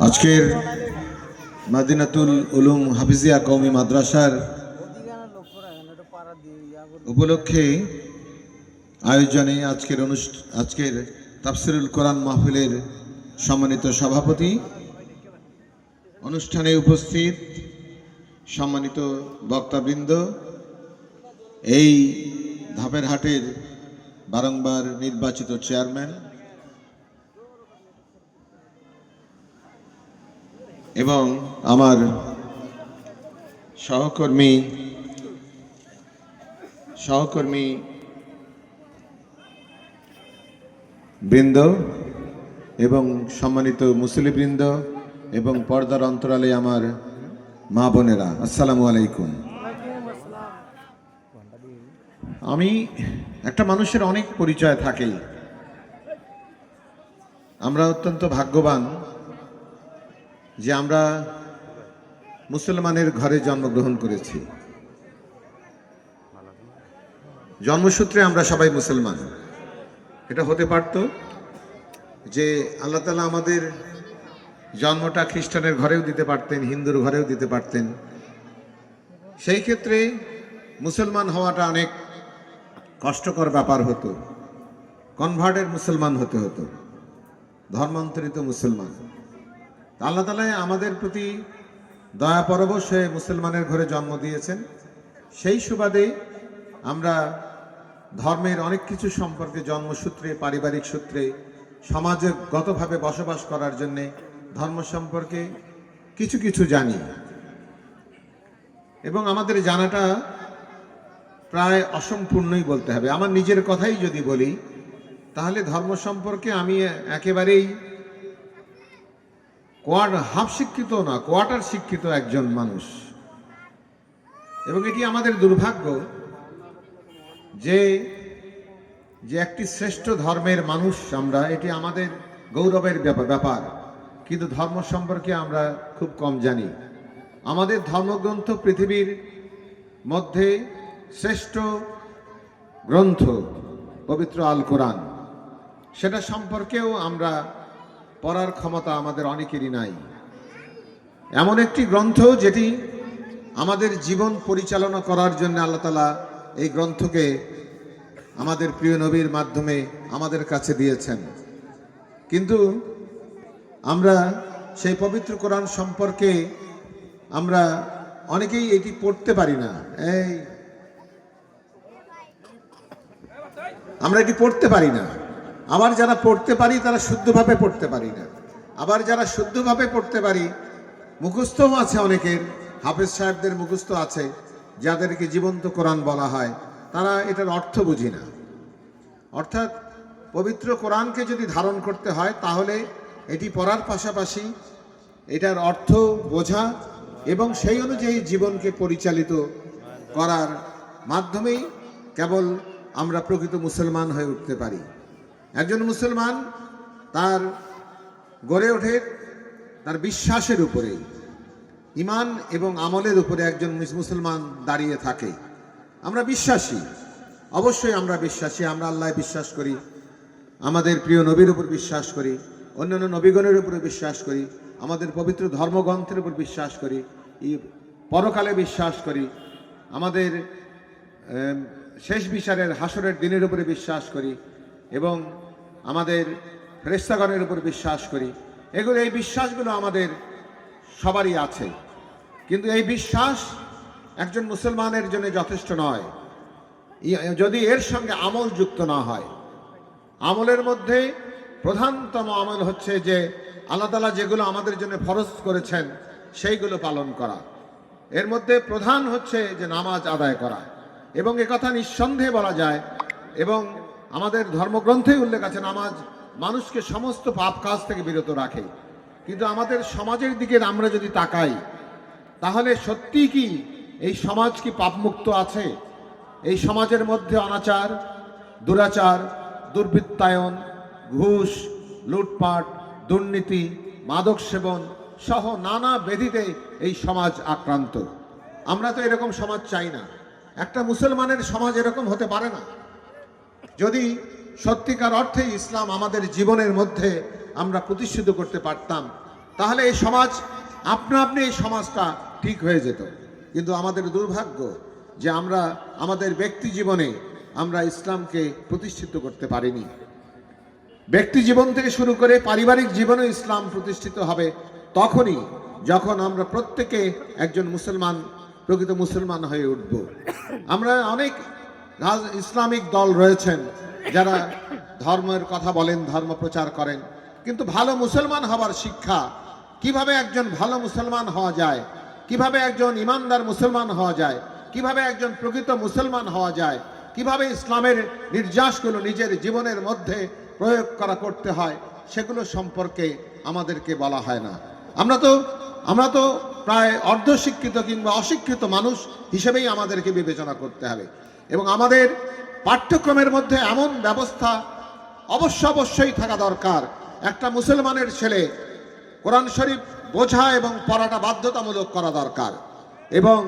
আজকের মাদিনাতুল উলুম হাফিজিয়া কৌমি মাদ্রাসার উপলক্ষে আয়োজনে আজকের অনুষ্ঠান আজকের তাফসিরুল কোরআন মাহফিলের সম্মানিত সভাপতি অনুষ্ঠানে উপস্থিত সম্মানিত বক্তাবৃন্দ, এই ধাপের হাটের বারংবার নির্বাচিত চেয়ারম্যান এবং আমার সহকর্মী সহকর্মী বৃন্দ এবং সম্মানিত মুসলিবৃন্দ এবং পর্দার অন্তরালে আমার মা বোনেরা, আসসালামু আলাইকুম। আমি একটা মানুষের অনেক পরিচয় থাকে আমরা অত্যন্ত ভাগ্যবান যে আমরা মুসলমানের ঘরে জন্মগ্রহণ করেছি। জন্মসূত্রে আমরা সবাই মুসলমান। এটা হতে পারত যে আল্লাহ তালা আমাদের জন্মটা খ্রিস্টানের ঘরেও দিতে পারতেন, হিন্দুর ঘরেও দিতে পারতেন। সেই ক্ষেত্রে মুসলমান হওয়াটা অনেক কষ্টকর ব্যাপার হতো। কনভার্টের মুসলমান হতে হতো। ধর্মান্তরিত মুসলমান। আল্লাহ তালা আমাদের প্রতি দয়া পরবশ হয়ে মুসলমানের ঘরে জন্ম দিয়েছেন। সেই সুবাদে আমরা ধর্মের অনেক কিছু সম্পর্কে জন্মসূত্রে, পারিবারিক সূত্রে সমাজগতভাবে বসবাস করার জন্যে ধর্ম সম্পর্কে কিছু কিছু জানি। এবং আমাদের জানাটা প্রায় অসম্পূর্ণই বলতে হবে। আমার নিজের কথাই যদি বলি, তাহলে ধর্ম সম্পর্কে আমি একেবারেই কোয়ার্টার হাফ শিক্ষিত না, কোয়ার্টার শিক্ষিত একজন মানুষ। এবং এটি আমাদের দুর্ভাগ্য যে যে একটি শ্রেষ্ঠ ধর্মের মানুষ আমরা, এটি আমাদের গৌরবের ব্যাপার। কিন্তু ধর্ম সম্পর্কে আমরা খুব কম জানি। আমাদের ধর্মগ্রন্থ পৃথিবীর মধ্যে শ্রেষ্ঠ গ্রন্থ পবিত্র আল কোরআন সেটা সম্পর্কেও আমরা পড়ার ক্ষমতা আমাদের অনেকেরই নাই। এমন একটি গ্রন্থ যেটি আমাদের জীবন পরিচালনা করার জন্য আল্লাহ তালা এই গ্রন্থকে আমাদের প্রিয় নবীর মাধ্যমে আমাদের কাছে দিয়েছেন। কিন্তু আমরা সেই পবিত্র কোরআন সম্পর্কে আমরা অনেকেই এটি পড়তে পারি না। এই, আমরা এটি পড়তে পারি না। আবার যারা পড়তে পারি, তারা শুদ্ধভাবে পড়তে পারি না। আবার যারা শুদ্ধভাবে পড়তে পারি, মুখস্থও আছে অনেকের, হাফেজ সাহেবদের মুখস্থ আছে, যাদেরকে জীবন্ত কোরআন বলা হয়, তারা এটার অর্থ বুঝি না। অর্থাৎ পবিত্র কোরআনকে যদি ধারণ করতে হয়, তাহলে এটি পড়ার পাশাপাশি এটার অর্থ বোঝা এবং সেই অনুযায়ী জীবনকে পরিচালিত করার মাধ্যমেই কেবল আমরা প্রকৃত মুসলমান হয়ে উঠতে পারি। একজন মুসলমান তার গড়ে ওঠে তার বিশ্বাসের উপরে ইমান এবং আমলের উপরে একজন মুস- মুসলমান দাঁড়িয়ে থাকে। আমরা বিশ্বাসী, অবশ্যই আমরা বিশ্বাসী, আমরা আল্লাহ বিশ্বাস করি, আমাদের প্রিয় নবীর উপর বিশ্বাস করি, অন্যান্য নবীগণের উপরে বিশ্বাস করি, আমাদের পবিত্র ধর্মগ্রন্থের উপর বিশ্বাস করি পরকালে বিশ্বাস করি, আমাদের শেষ বিচারের হাসরের দিনের উপরে বিশ্বাস করি এবং আমাদের ফেরেস্তাগণের উপর বিশ্বাস করি। এগুলো, এই বিশ্বাসগুলো আমাদের সবারই আছে। কিন্তু এই বিশ্বাস একজন মুসলমানের জন্য যথেষ্ট নয়। যদি এর সঙ্গে আমল যুক্ত না হয়। আমলের মধ্যে প্রধানতম আমল হচ্ছে যে আল্লাহ তালা যেগুলো আমাদের জন্য ফরজ করেছেন, সেইগুলো পালন করা। এর মধ্যে প্রধান হচ্ছে যে নামাজ আদায় করা। এবং কথা নিঃসন্দেহে বলা যায়। এবং আমাদের ধর্মগ্রন্থেই উল্লেখ আছে, নামাজ মানুষকে সমস্ত পাপ কাজ থেকে বিরত রাখে। কিন্তু আমাদের সমাজের দিকে আমরা যদি তাকাই, তাহলে সত্যি কি এই সমাজ কি পাপমুক্ত আছে? এই সমাজের মধ্যে অনাচার, দুরাচার, দুর্বৃত্তায়ন, ঘুষ, লুটপাট, দুর্নীতি, মাদক সেবন সহ নানা ব্যাধিতে এই সমাজ আক্রান্ত। আমরা তো এরকম সমাজ চাই না। একটা মুসলমানের সমাজ এরকম হতে পারে না। যদি সত্যিকার অর্থে ইসলাম আমাদের জীবনের মধ্যে আমরা প্রতিষ্ঠিত করতে পারতাম, তাহলে এই সমাজ, আপনা আপনি এই সমাজটা ঠিক হয়ে যেত। কিন্তু আমাদের দুর্ভাগ্য যে আমরা, আমাদের ব্যক্তি জীবনে আমরা ইসলামকে প্রতিষ্ঠিত করতে পারিনি। ব্যক্তি জীবন থেকে শুরু করে পারিবারিক জীবনে ইসলাম প্রতিষ্ঠিত হবে তখনই যখন আমরা প্রত্যেকে একজন মুসলমান, প্রকৃত মুসলমান হয়ে উঠব। আমরা অনেক ইসলামিক দল রয়েছেন, যারা ধর্মের কথা বলেন, ধর্ম প্রচার করেন। কিন্তু ভালো মুসলমান হওয়ার শিক্ষা, কীভাবে একজন ভালো মুসলমান হওয়া যায়? কীভাবে একজন ইমানদার মুসলমান হওয়া যায়? কীভাবে একজন প্রকৃত মুসলমান হওয়া যায়? কীভাবে ইসলামের নির্যাসগুলো নিজের জীবনের মধ্যে প্রয়োগ করা করতে হয়, সেগুলো সম্পর্কে আমাদেরকে বলা হয় না। আমরা তো আমরা তো প্রায় অর্ধশিক্ষিত কিংবা অশিক্ষিত মানুষ হিসেবেই আমাদেরকে বিবেচনা করতে হবে। এবং আমাদের পাঠ্যক্রমের মধ্যে এমন ব্যবস্থা অবশ্য অবশ্যই থাকা দরকার। একটা মুসলমানের ছেলে কোরআন শরীফ বোঝা এবং পড়াটা বাধ্যতামূলক করা দরকার। এবং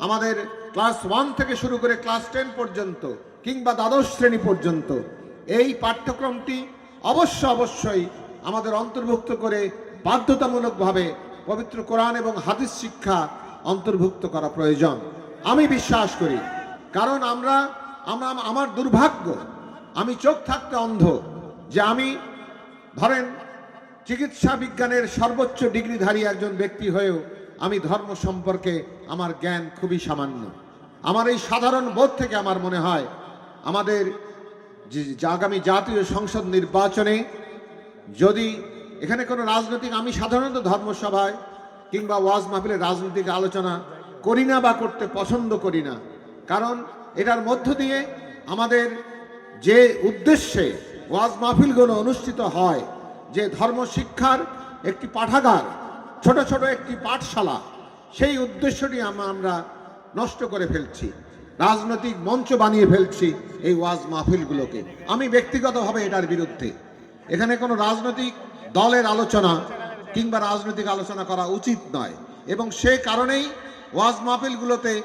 আমাদের ক্লাস ওয়ান থেকে শুরু করে ক্লাস টেন পর্যন্ত কিংবা দ্বাদশ শ্রেণি পর্যন্ত এই পাঠ্যক্রমটি অবশ্য অবশ্যই আমাদের অন্তর্ভুক্ত করে বাধ্যতামূলকভাবে পবিত্র কোরআন এবং হাদিস শিক্ষা অন্তর্ভুক্ত করা প্রয়োজন। আমি বিশ্বাস করি কারণ আমরা আমরা আমার দুর্ভাগ্য, আমি চোখ থাকতে অন্ধ যে আমি, ধরেন, চিকিৎসা বিজ্ঞানের সর্বোচ্চ ডিগ্রিধারী একজন ব্যক্তি হয়েও আমি ধর্ম সম্পর্কে আমার জ্ঞান খুবই সামান্য। আমার এই সাধারণ বোধ থেকে আমার মনে হয়, আমাদের যে আগামী জাতীয় সংসদ নির্বাচনে যদি এখানে কোনো রাজনৈতিক, আমি সাধারণত ধর্মসভায় কিংবা ওয়াজ মাহফিলের রাজনৈতিক আলোচনা করি না বা করতে পছন্দ করি না কারণ এটার মধ্য দিয়ে আমাদের যে উদ্দেশ্যে ওয়াজ মাহফিলগুলো অনুষ্ঠিত হয়, যে ধর্ম শিক্ষার একটি পাঠাগার, ছোট ছোট একটি পাঠশালা, সেই উদ্দেশ্যটি আম- আমরা নষ্ট করে ফেলছি, রাজনৈতিক মঞ্চ বানিয়ে ফেলছি এই ওয়াজ মাহফিলগুলোকে। আমি ব্যক্তিগতভাবে এটার বিরুদ্ধে। এখানে কোনো রাজনৈতিক দলের আলোচনা কিংবা রাজনৈতিক আলোচনা করা উচিত নয়। এবং সে কারণেই ওয়াজ মাহফিলগুলোতে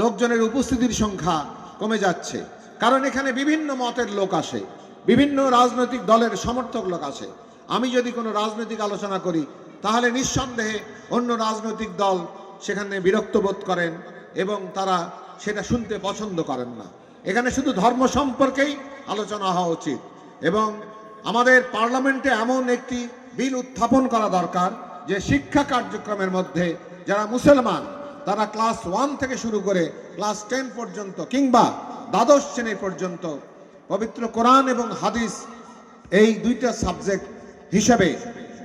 লোকজনের উপস্থিতির সংখ্যা কমে যাচ্ছে। কারণ এখানে বিভিন্ন মতের লোক আসে, বিভিন্ন রাজনৈতিক দলের সমর্থক লোক আসে। আমি যদি কোনো রাজনৈতিক আলোচনা করি, তাহলে নিঃসন্দেহে অন্য রাজনৈতিক দল সেখানে বিরক্ত বোধ করেন এবং তারা সেটা শুনতে পছন্দ করেন না। এখানে শুধু ধর্ম সম্পর্কেই আলোচনা হওয়া উচিত এবং আমাদের পার্লামেন্টে এমন একটি বিল উত্থাপন করা দরকার যে শিক্ষা কার্যক্রমের মধ্যে যারা মুসলমান তারা ক্লাস ওয়ান থেকে শুরু করে ক্লাস টেন পর্যন্ত কিংবা দ্বাদশ শ্রেণি পর্যন্ত পবিত্র কোরআন এবং হাদিস এই দুইটা সাবজেক্ট হিসেবে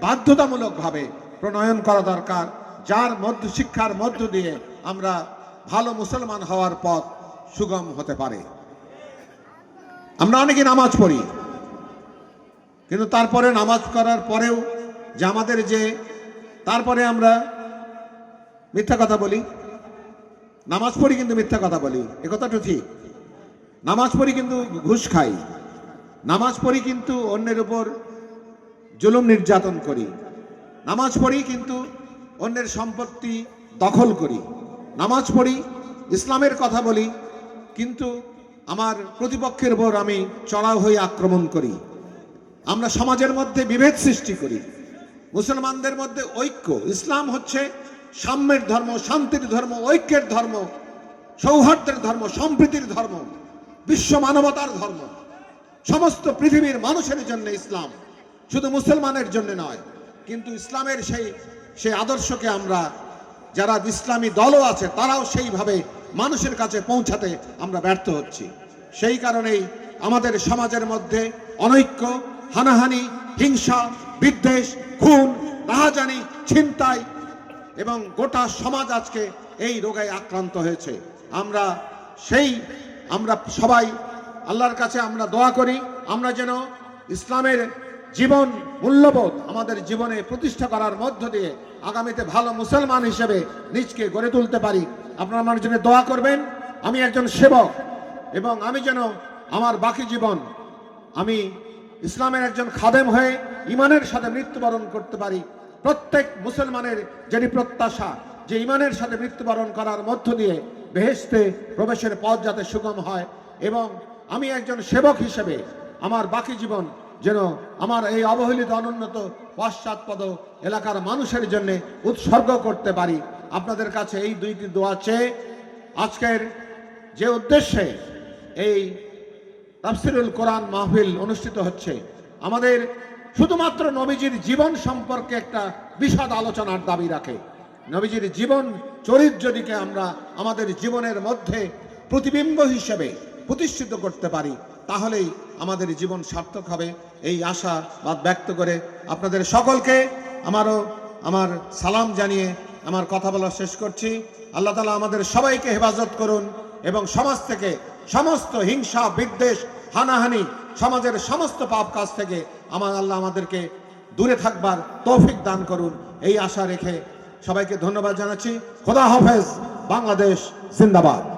বাধ্যতামূলকভাবে প্রণয়ন করা দরকার, যার মধ্য, শিক্ষার মধ্য দিয়ে আমরা ভালো মুসলমান হওয়ার পথ সুগম হতে পারে। আমরা অনেকে নামাজ পড়ি, কিন্তু তারপরে নামাজ করার পরেও যে আমাদের যে, তারপরে আমরা মিথ্যা কথা বলি। নামাজ পড়ি কিন্তু মিথ্যা কথা বলি। এ কথাটা ঠিক। নামাজ পড়ি কিন্তু ঘুষ খাই। নামাজ পড়ি কিন্তু অন্যের উপর জুলুম নির্যাতন করি। নামাজ পড়ি কিন্তু অন্যের সম্পত্তি দখল করি। নামাজ পড়ি, ইসলামের কথা বলি, কিন্তু আমার প্রতিপক্ষের উপর আমি চড়াও হয়ে আক্রমণ করি। আমরা সমাজের মধ্যে বিভেদ সৃষ্টি করি। মুসলমানদের মধ্যে ঐক্য। ইসলাম হচ্ছে সাম্যের ধর্ম, শান্তির ধর্ম, ঐক্যের ধর্ম, সৌহার্দ্যের ধর্ম, সম্প্রীতির ধর্ম, বিশ্ব মানবতার ধর্ম, সমস্ত পৃথিবীর মানুষের জন্য ইসলাম। শুধু মুসলমানের জন্য নয়, কিন্তু ইসলামের সেই সেই আদর্শকে আমরা, যারা ইসলামী দলও আছে, তারাও সেইভাবে মানুষের কাছে পৌঁছাতে আমরা ব্যর্থ হচ্ছি। সেই কারণেই আমাদের সমাজের মধ্যে অনৈক্য, হানাহানি, হিংসা, বিদ্বেষ, খুন রাহাজানি ছিনতাই এবং গোটা সমাজ আজকে এই রোগায় আক্রান্ত হয়েছে। আমরা সেই, আমরা সবাই আল্লাহর কাছে আমরা দোয়া করি, আমরা যেন ইসলামের জীবন মূল্যবোধ আমাদের জীবনে প্রতিষ্ঠা করার মধ্য দিয়ে আগামীতে ভালো মুসলমান হিসেবে নিজকে গড়ে তুলতে পারি। আপনারা আমার জন্য দোয়া করবেন, আমি একজন সেবক এবং আমি যেন আমার বাকি জীবন আমি ইসলামের একজন খাদেম হয়ে ইমানের সাথে মৃত্যুবরণ করতে পারি। প্রত্যেক মুসলমানের যেটি প্রত্যাশা যে ইমানের সাথে মৃত্যুবরণ করার মধ্য দিয়ে বেহেস্তে প্রবেশের পথ যাতে সুগম হয় এবং আমি একজন সেবক হিসেবে আমার বাকি জীবন যেন আমার এই অবহেলিত অনুন্নত পশ্চাৎপদ এলাকার মানুষের জন্য উৎসর্গ করতে পারি। আপনাদের কাছে এই দুইটি দোয়া চেয়ে আজকের যে উদ্দেশ্যে এই তাফসিরুল কোরআন মাহফিল অনুষ্ঠিত হচ্ছে, আমাদের শুধুমাত্র নবীজির জীবন সম্পর্কে একটা বিশদ আলোচনার দাবি রাখে। নবীজির জীবন চরিত্রটিকে আমরা আমাদের জীবনের মধ্যে প্রতিবিম্ব হিসেবে প্রতিষ্ঠিত করতে পারি, তাহলেই আমাদের জীবন সার্থক হবে। এই আশা বাদ ব্যক্ত করে আপনাদের সকলকে আমারও আমার সালাম জানিয়ে আমার কথা বলা শেষ করছি। আল্লাহ তালা আমাদের সবাইকে হেফাজত করুন এবং সমাজ থেকে সমস্ত হিংসা, বিদ্বেষ, হানাহানি, সমাজের সমস্ত পাপ কাজ থেকে আমার আল্লাহ আমাদেরকে দূরে থাকবার তৌফিক দান করুন। এই আশা রেখে সবাইকে ধন্যবাদ জানাচ্ছি। খোদা হাফেজ, বাংলাদেশ, জিন্দাবাদ।